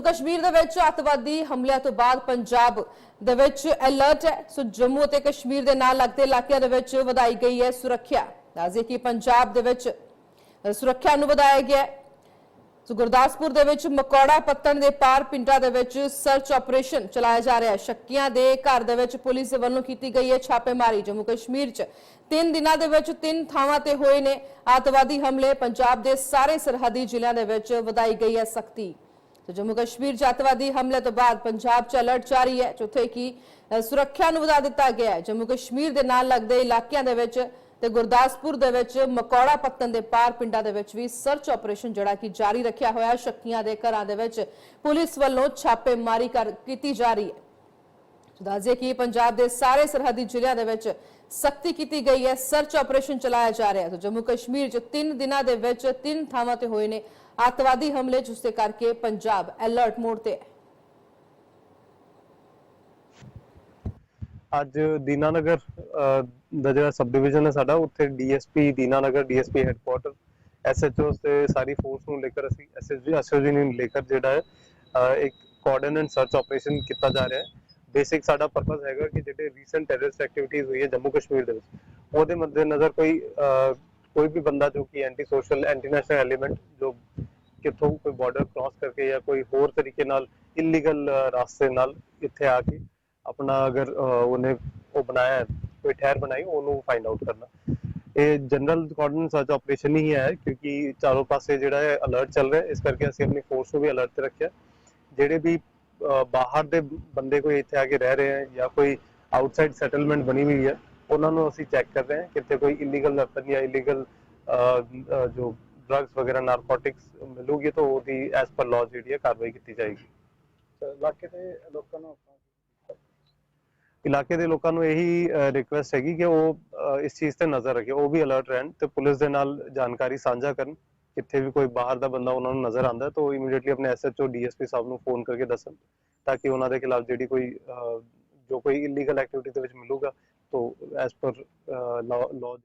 ਜੰਮੂ ਕਸ਼ਮੀਰ ਦੇ ਵਿੱਚ ਅੱਤਵਾਦੀ ਹਮਲਿਆਂ ਤੋਂ ਬਾਅਦ ਪੰਜਾਬ ਦੇ ਵਿੱਚ ਅਲਰਟ ਹੈ। ਸੋ ਜੰਮੂ ਅਤੇ ਕਸ਼ਮੀਰ ਦੇ ਨਾਲ ਲੱਗਦੇ ਇਲਾਕਿਆਂ ਦੇ ਵਿੱਚ ਵਧਾਈ ਗਈ ਹੈ ਸੁਰੱਖਿਆ। ਦੱਸਦੇ ਕਿ ਪੰਜਾਬ ਦੇ ਵਿੱਚ ਸੁਰੱਖਿਆ ਨੂੰ ਵਧਾਇਆ ਗਿਆ ਹੈ। ਸੋ ਗੁਰਦਾਸਪੁਰ ਦੇ ਵਿੱਚ ਮਕੌੜਾ ਪੱਤਣ ਦੇ ਪਾਰ ਪਿੰਡਾਂ ਦੇ ਵਿੱਚ ਸਰਚ ਆਪਰੇਸ਼ਨ ਚਲਾਇਆ ਜਾ ਰਿਹਾ ਹੈ। ਸ਼ੱਕੀਆਂ ਦੇ ਘਰ ਦੇ ਵਿੱਚ ਪੁਲਿਸ ਵੱਲੋਂ ਕੀਤੀ ਗਈ ਹੈ ਛਾਪੇਮਾਰੀ। ਜੰਮੂ ਕਸ਼ਮੀਰ 'ਚ ਤਿੰਨ ਦਿਨਾਂ ਦੇ ਵਿੱਚ ਤਿੰਨ ਥਾਵਾਂ ਤੇ ਹੋਏ ਨੇ ਆਤਵਾਦੀ ਹਮਲੇ। ਪੰਜਾਬ ਦੇ ਸਾਰੇ ਸਰਹੱਦੀ ਜ਼ਿਲ੍ਹਿਆਂ ਦੇ ਵਿੱਚ ਵਧਾਈ ਗਈ ਹੈ ਸਖਤੀ। ਤੇ ਜੰਮੂ ਕਸ਼ਮੀਰ 'ਚ ਅੱਤਵਾਦੀ ਹਮਲੇ ਤੋਂ ਬਾਅਦ ਪੰਜਾਬ 'ਚ ਅਲਰਟ ਜਾਰੀ ਹੈ ਜਿੱਥੇ ਕਿ ਸੁਰੱਖਿਆ ਨੂੰ ਵਧਾ ਦਿੱਤਾ ਗਿਆ ਹੈ। ਜੰਮੂ ਕਸ਼ਮੀਰ ਦੇ ਨਾਲ ਲੱਗਦੇ ਇਲਾਕਿਆਂ ਦੇ ਵਿੱਚ ਤੇ ਗੁਰਦਾਸਪੁਰ ਦੇ ਵਿੱਚ ਮਕੌੜਾ ਪੱਤਨ ਦੇ ਪਾਰ ਪਿੰਡਾਂ ਦੇ ਵਿੱਚ ਵੀ ਸਰਚ ਆਪਰੇਸ਼ਨ ਜਿਹੜਾ ਕਿ ਜਾਰੀ ਰੱਖਿਆ ਹੋਇਆ ਸ਼ੱਕੀਆਂ ਦੇ ਘਰਾਂ ਦੇ ਵਿੱਚ ਪੁਲਿਸ ਵੱਲੋਂ ਛਾਪੇਮਾਰੀ ਕਰ, ਕੀਤੀ ਜਾ ਰਹੀ ਹੈ। ਦੱਸਦੇ ਕਿ ਪੰਜਾਬ ਦੇ ਸਾਰੇ ਸਰਹੱਦੀ ਜ਼ਿਲ੍ਹਿਆਂ ਦੇ ਵਿੱਚ ਸਖਤੀ ਕੀਤੀ ਗਈ ਹੈ। ਸਰਚ ਆਪਰੇਸ਼ਨ ਚਲਾਇਆ ਜਾ ਰਿਹਾ ਹੈ। ਜੰਮੂ ਕਸ਼ਮੀਰ 'ਚ ਤਿੰਨ ਦਿਨਾਂ ਦੇ ਵਿੱਚ ਤਿੰਨ ਥਾਵਾਂ ਤੇ ਹੋਏ ਨੇ ਆਤਵਾਦੀ ਹਮਲੇ, ਜਿਸ ਦੇ ਕਰਕੇ ਪੰਜਾਬ ਅਲਰਟ ਮੋਡ ਤੇ ਹੈ। ਅੱਜ ਦੀਨਾਨਗਰ ਦਾ ਜਿਹੜਾ ਸਬ ਡਿਵੀਜ਼ਨ ਹੈ ਸਾਡਾ, ਉੱਥੇ DSP Dinanagar, DSP headquarter SHO ਤੇ ਸਾਰੀ ਫੋਰਸ ਨੂੰ ਲੈ ਕੇ ਅਸੀਂ ਐਸਐਸਜੀ ਐਸਓਜੀ ਨੂੰ ਲੈ ਕੇ ਜਿਹੜਾ ਹੈ ਇੱਕ ਕੋਆਰਡੀਨੇਟ ਸਰਚ ਆਪਰੇਸ਼ਨ ਕੀਤਾ ਜਾ ਰਿਹਾ ਹੈ। ਬੇਸਿਕ ਸਾਡਾ ਪਰਪਸ ਹੈਗਾ ਕਿ ਜਿਹੜੇ ਰੀਸੈਂਟ ਟੈਰਰਿਸਟ ਐਕਟੀਵਿਟੀਜ਼ ਹੋਈ ਹੈ ਜੰਮੂ ਕਸ਼ਮੀਰ ਦੇ ਵਿੱਚ, ਉਹਦੇ ਮੱਦੇ ਕੋਈ ਕੋਈ ਵੀ ਬੰਦਾ ਜੋ ਕਿ anti social anti national element ਜੋ ਕਿੱਥੋਂ ਕੋਈ ਬਾਰਡਰ ਕ੍ਰਾਸ ਕਰਕੇ ਜਾਂ ਕੋਈ ਹੋਰ ਤਰੀਕੇ ਨਾਲ ਇਲੀਗਲ ਰਾਸਤੇ ਨਾਲ ਇੱਥੇ ਆ ਕੇ ਆਪਣਾ ਅਗਰ ਉਹਨੇ ਉਹ ਬਣਾਇਆ, ਕੋਈ ਠਹਿਰ ਬਣਾਈ, ਉਹਨੂੰ ਫਾਈਂਡ ਆਊਟ ਕਰਨਾ। ਇਹ ਜਨਰਲ ਕੋਆਰਡੀਨੇਟ ਸਰਚ ਆਪਰੇਸ਼ਨ ਹੀ ਹੈ ਕਿਉਂਕਿ ਚਾਰੋਂ ਪਾਸੇ ਜਿਹੜਾ ਹੈ ਅਲਰਟ ਚੱਲ ਰਿਹਾ ਇਸ ਕਰਕੇ ਅਸੀਂ ਆਪਣੀ ਫੋਰਸ ਨੂੰ ਵੀ ਅਲਰਟ ਤੇ ਰੱਖਿਆ। ਜਿਹੜੇ ਵੀ ਬਾਹਰ ਦੇ ਬੰਦੇ ਕੋਈ ਇੱਥੇ ਆ ਕੇ ਰਹਿ ਰਹੇ ਹੈ ਜਾਂ ਕੋਈ ਆਊਟਸਾਈਡ ਸੈਟਲਮੈਂਟ ਬਣੀ ਹੋਈ ਹੈ ਉਹਨਾਂ ਨੂੰ ਅਸੀਂ ਚੈੱਕ ਕਰ ਰਹੇ ਹਾਂ ਕਿਤੇ ਕੋਈ ਇਲੀਗਲ ਵੈਪਨ ਜਾਂ ਇਲੀਗਲ ਜੋ ਡਰੱਗਸ ਵਗੈਰਾ ਨਾਰਕੋਟਿਕਸ ਮਿਲੂਗੀ ਤਾਂ ਉਹਦੀ ਐਸ ਪਰ ਲਾਅ ਜਿਹੜੀ ਹੈ ਕਾਰਵਾਈ ਕੀਤੀ ਜਾਏਗੀ। ਇਲਾਕੇ ਦੇ ਲੋਕਾਂ ਨੂੰ ਇਲਾਕੇ ਦੇ ਲੋਕਾਂ ਨੂੰ ਇਹੀ ਰਿਕੁਐਸਟ ਹੈਗੀ ਕਿ ਉਹ ਇਸ ਚੀਜ਼ ਤੇ ਨਜ਼ਰ ਰੱਖੇ। ਉਹ ਵੀ ਅਲਰਟ ਰਹਿਣ ਤੇ ਪੁਲਿਸ ਦੇ ਨਾਲ ਜਾਣਕਾਰੀ ਸਾਂਝਾ ਕਰਨ। ਕਿੱਥੇ ਵੀ ਕੋਈ ਬਾਹਰ ਦਾ ਬੰਦਾ ਉਹਨਾਂ ਨੂੰ ਨਜ਼ਰ ਆਉਂਦਾ ਤਾਂ ਉਹ ਇਮੀਡੀਏਟਲੀ ਆਪਣੇ ਐਸਐਚਓ ਡੀਐਸਪੀ ਸਾਹਿਬ ਨੂੰ ਫੋਨ ਕਰਕੇ ਦੱਸਣ ਤਾਂ ਕਿ ਉਹਨਾਂ ਦੇ ਖਿਲਾਫ ਜਿਹੜੀ ਕੋਈ ਜੋ ਕੋਈ ਇਲੀਗਲ ਐਕਟੀਵਿਟੀ ਦੇ ਵਿੱਚ ਮਿਲੂਗਾ, ਤਾਂ ਐਸ ਪਰ ਲਾਅ